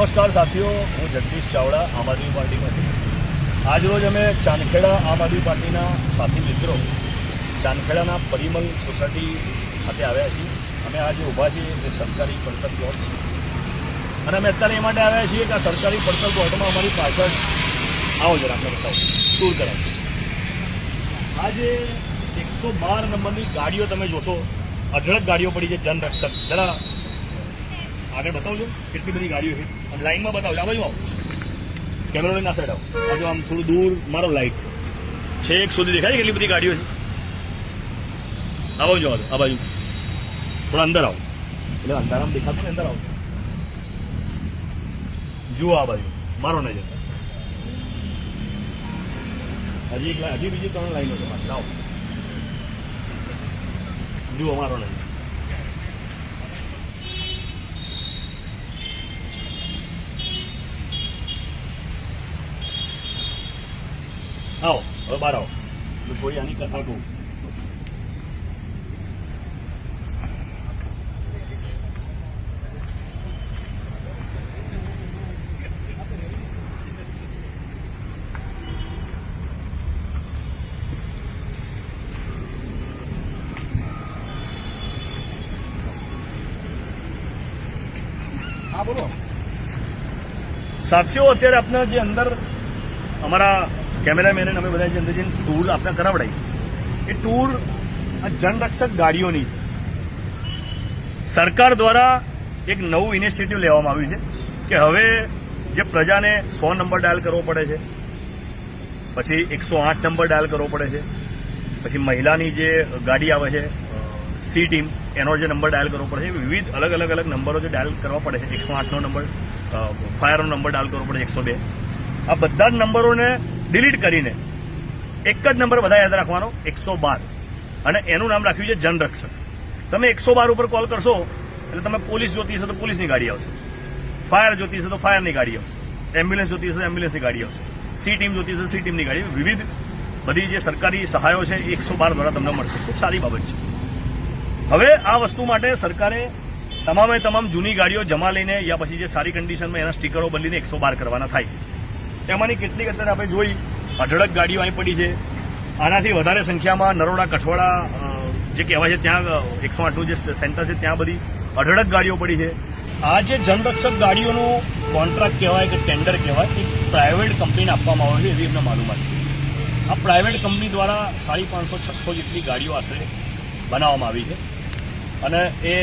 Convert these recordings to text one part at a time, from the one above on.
નમસ્કાર સાથીઓ, હું જગદીશ ચાવડા, આમ આદમી પાર્ટીમાંથી. આજરોજ અમે ચાંદખેડા આમ આદમી પાર્ટીના સાથી મિત્રો ચાંદખેડાના પરિમલ સોસાયટી ખાતે આવ્યા છીએ. અમે આજે ઊભા છીએ જે સરકારી પડતર પ્લોટ છે. અને અમે અત્યારે એ માટે આવ્યા છીએ કે આ સરકારી પડતર પ્લોટમાં અમારી પાછળ આવો જરા આપણે બતાવો. ટૂર કરાવો. આજે એકસો બાર નંબરની ગાડીઓ તમે જોશો. અઢળક ગાડીઓ પડી છે જનરક્ષક. જરા આગળ બતાવજો, કેટલી બધી ગાડીઓ છે. અને લાઈનમાં બતાવજો આ બાજુ આવો. કેમેરો લઈને આ સાઈડ આવો. આજે આમ થોડું દૂર, મારો લાઈટ છે એક સુધી દેખાય કેટલી બધી ગાડીઓ છે? આ બાજુ આવો, આ બાજુ. થોડા અંદર આવો. એટલે અંધારામાં દેખાતું ને અંદર આવો. જુઓ આ બાજુ. મારો નજર. હજી એક હજી બીજી ત્રણ લાઈનો છે. આવો જુઓ મારો નજર. આવો હવે બહાર આવો. થોડી આની કથા કહું. હા બોલો. સાથીઓ અત્યારે આપના જે અંદર અમારા કેમેરામેન અમે બધા અંદર જઈને ટૂર આપણે કરાવડાવી એ ટૂર આ જનરક્ષક ગાડીઓની સરકાર દ્વારા એક નવું ઇનિશિયેટિવ લેવામાં આવ્યું છે કે હવે જે પ્રજાને સો નંબર ડાયલ કરવો પડે છે, પછી એકસો આઠ નંબર ડાયલ કરવો પડે છે, પછી મહિલાની જે ગાડી આવે છે સી ટીમ એનો જે નંબર ડાયલ કરવો પડે છે વિવિધ અલગ અલગ અલગ નંબરો જે ડાયલ કરવા પડે છે. એકસો આઠનો નંબર ફાયરનો નંબર ડાયલ કરવો પડે એકસો બે. આ બધા જ નંબરોને ડિલીટ કરીને એક જ નંબર બધા યાદ રાખવાનો, એકસો બાર. અને એનું નામ રાખ્યું છે જનરક્ષક. તમે એકસો બાર ઉપર કોલ કરશો, એટલે તમે પોલીસ જોતી હશે તો પોલીસની ગાડી આવશે. ફાયર જોતી હશે તો ફાયરની ગાડી આવશે. એમ્બ્યુલન્સ જોતી હશે એમ્બ્યુલન્સની ગાડી આવશે. સી ટીમ જોતી હશે સી ટીમની ગાડી. વિવિધ બધી જે સરકારી સહાયો છે એકસો બાર દ્વારા તમને મળશે. ખૂબ સારી બાબત છે. હવે આ વસ્તુ માટે સરકારે તમામે તમામ જૂની ગાડીઓ જમા લઈને યા પછી જે સારી કન્ડિશનમાં એના સ્ટીકરો બદલીને એકસો બાર કરવાના થાય. તેમાંની કેટલીક અત્યારે આપણે જોઈ અઢળક ગાડીઓ અહીં પડી છે. આનાથી વધારે સંખ્યામાં નરોડા, કઠવાડા જે કહેવાય છે ત્યાં એકસો આઠનું જે સેન્ટર છે ત્યાં બધી અઢળક ગાડીઓ પડી છે. આ જે જનરક્ષક ગાડીઓનો કોન્ટ્રાક્ટ કહેવાય કે ટેન્ડર કહેવાય એ પ્રાઇવેટ કંપનીને આપવામાં આવે છે, એવી એમને માલુમાત છે આ પ્રાઇવેટ કંપની દ્વારા સાડી પાંચસો, છસો જેટલી ગાડીઓ આશરે બનાવવામાં આવી છે. અને એ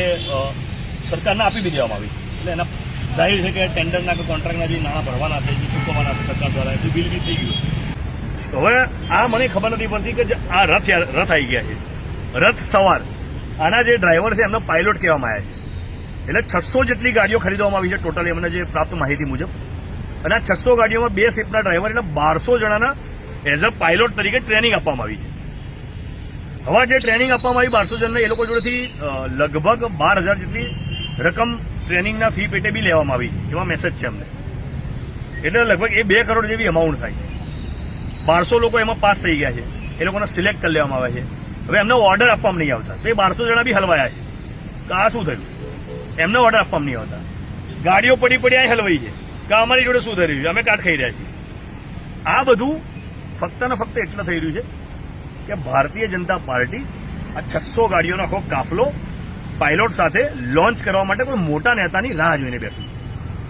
સરકારને આપી બી દેવામાં આવી એટલે એના જાહેર છે કે ટેન્ડરના કે કોન્ટ્રાક્ટના જે નાણાં ભરવાના છે, જે ચૂકવવાના છે સરકાર દ્વારા, એ બિલ બી થઈ ગયું છે. હવે આ મને ખબર નથી પડતી કે આ રથ રથ આવી ગયા છે. રથ સવાર. આના જે ડ્રાઈવર છે, એમનો પાયલોટ કહેવામાં આવ્યા છે. એટલે છસો જેટલી ગાડીઓ ખરીદવામાં આવી છે, ટોટલ એમને જે પ્રાપ્ત માહિતી મુજબ. અને આ છસો ગાડીઓમાં બે શિફ્ટના ડ્રાઈવર એટલે બારસો જણાના એઝ અ પાયલોટ તરીકે ટ્રેનિંગ આપવામાં આવી છે. હવે જે ટ્રેનિંગ આપવામાં આવી બારસો જણને, એ લોકો જોડેથી લગભગ બાર હજાર જેટલી રકમ ટ્રેનિંગના ફી પેટે બી લેવામાં આવી. એવા મેસેજ છે અમને. એટલે લગભગ એ બે કરોડ જેવી અમાઉન્ટ થાય. બારસો લોકો એમાં પાસ થઈ ગયા છે. એ લોકોને સિલેક્ટ કરી લેવામાં આવે છે. હવે એમને ઓર્ડર આપવામાં નહીં આવતા. તો એ બારસો જણા બી હલવાયા છે. કે આ શું થયું? એમને ઓર્ડર આપવામાં નહીં આવતા. ગાડીઓ પડી પડી અહીં હલવાઈ છે. કે અમારી જોડે શું થઈ રહ્યું છે? અમે કાટ ખાઈ રહ્યા છીએ. આ બધું ફક્ત ને ફક્ત એટલે થઈ રહ્યું છે કે ભારતીય જનતા પાર્ટી આ છસો ગાડીઓનો આખો કાફલો પાયલોટ સાથે લોન્ચ કરવા માટે કોઈ મોટા નેતાની રાહ જોઈને બેઠું.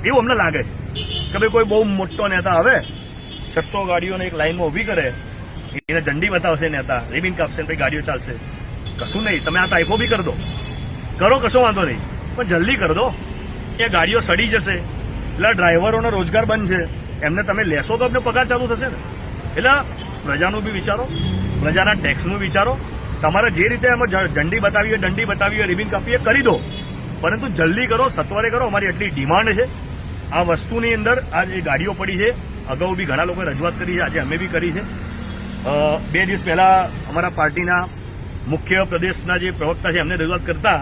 એવું અમને લાગે છે કે ભાઈ કોઈ બહુ મોટો નેતા આવે, છસો ગાડીઓને એક લાઈનમાં ઊભી કરે, એને ઝંડી બતાવશે નેતા, રિબિન કાપશે પછી ગાડીઓ ચાલશે. કશું નહીં, તમે આ ટાઈફો બી કરી દો કરો કશો વાંધો નહીં, પણ જલ્દી કરી દો એ ગાડીઓ સડી જશે, એટલે ડ્રાઈવરોનો રોજગાર બંધ છે. એમને તમે લેશો તો એમને પગાર ચાલુ થશે ને. એટલે પ્રજાનું બી વિચારો, પ્રજાના ટેક્સનું વિચારો તમારે જે રીતે અમે ઝંડી બતાવી હોય, દંડી બતાવી હોય, રિબિન કાપી કરી દો. પરંતુ જલ્દી કરો, સત્વરે કરો, અમારી એટલી ડિમાન્ડ છે. આ વસ્તુની અંદર આ જે ગાડીઓ પડી છે. અગાઉ બી ઘણા લોકોએ રજૂઆત કરી છે, આજે અમે બી કરી છે. બે દિવસ પહેલા અમારા પાર્ટીના મુખ્ય પ્રદેશના જે પ્રવક્તા છે, એમને રજૂઆત કરતા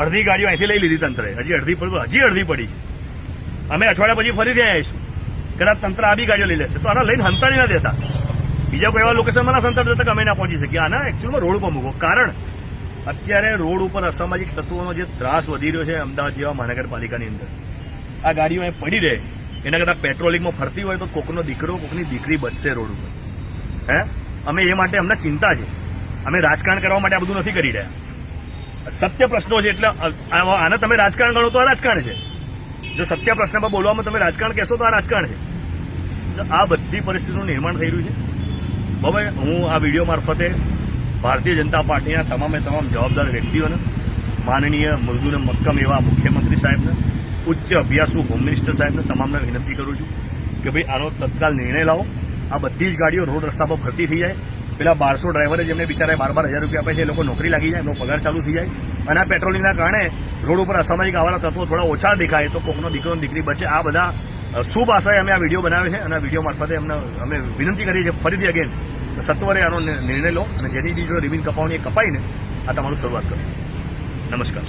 અડધી ગાડીઓ અહીંથી લઈ લીધી તંત્રે હજી અડધી પડી, હજી અડધી પડી અમે અઠવાડિયા પછી ફરીથી આવીશું. કદાચ તંત્ર આ બી ગાડીઓ લઈ લેશે. તો આના લઈને હંતા નહીં દેતા. બીજા કોઈ એવા લોકેશનમાં ના દેતા અમે ના પહોંચી શકીએ. આના એકચ્યુઅલમાં રોડ ઉપર મૂકો. કારણ અત્યારે રોડ ઉપર અસામાજિક તત્વોનો જે ત્રાસ વધી રહ્યો છે અમદાવાદ જેવા મહાનગરપાલિકાની અંદર. આ ગાડીઓ અહીં પડી રહે. એના કરતાં પેટ્રોલિંગમાં ફરતી હોય તો કોકનો દીકરો, કોકની દીકરી બચશે રોડ ઉપર. હે? અમે એ માટે અમને ચિંતા છે. અમે રાજકારણ કરવા માટે આ બધું નથી કરી રહ્યા. સત્ય પ્રશ્નો છે એટલે આને તમે રાજકારણ ગણો તો આ રાજકારણ છે. જો સત્ય પ્રશ્ન પર બોલવામાં તમે રાજકારણ કહેશો તો આ રાજકારણ છે. આ બધી પરિસ્થિતિનું નિર્માણ થઈ રહ્યું છે. હવે હું આ વીડિયો મારફતે ભારતીય જનતા પાર્ટીના તમામે તમામ જવાબદાર વ્યક્તિઓને, માનનીય મૃદુને મક્કમ એવા મુખ્યમંત્રી સાહેબને, ઉચ્ચ અભ્યાસુ હોમ મિનિસ્ટર સાહેબને તમામને વિનંતી કરું છું કે ભાઈ આનો તત્કાલ નિર્ણય લાવો. આ બધી જ ગાડીઓ રોડ રસ્તા પર ફરતી થઈ જાય. પેલા બારસો ડ્રાઈવરે જેમને બિચારા બાર બાર હજાર રૂપિયા આપે છે, એ લોકો નોકરી લાગી જાય, એમનો પગાર ચાલુ થઈ જાય. અને આ પેટ્રોલિંગના કારણે રોડ ઉપર અસામાજિક આવાના તત્વો થોડા ઓછા દેખાય, તો કોકનો દીકરો દીકરી બચે. આ બધા શુભ આશાએ અમે આ વીડિયો બનાવ્યો છે અને આ વીડિયો મારફતે અમને, અમે વિનંતી કરીએ છીએ ફરીથી અગેન સત્વરે આનો નિર્ણય લો અને જેની બીજો રિબિન એ કપાઈને આ તમારું શરૂઆત કરો. નમસ્કાર.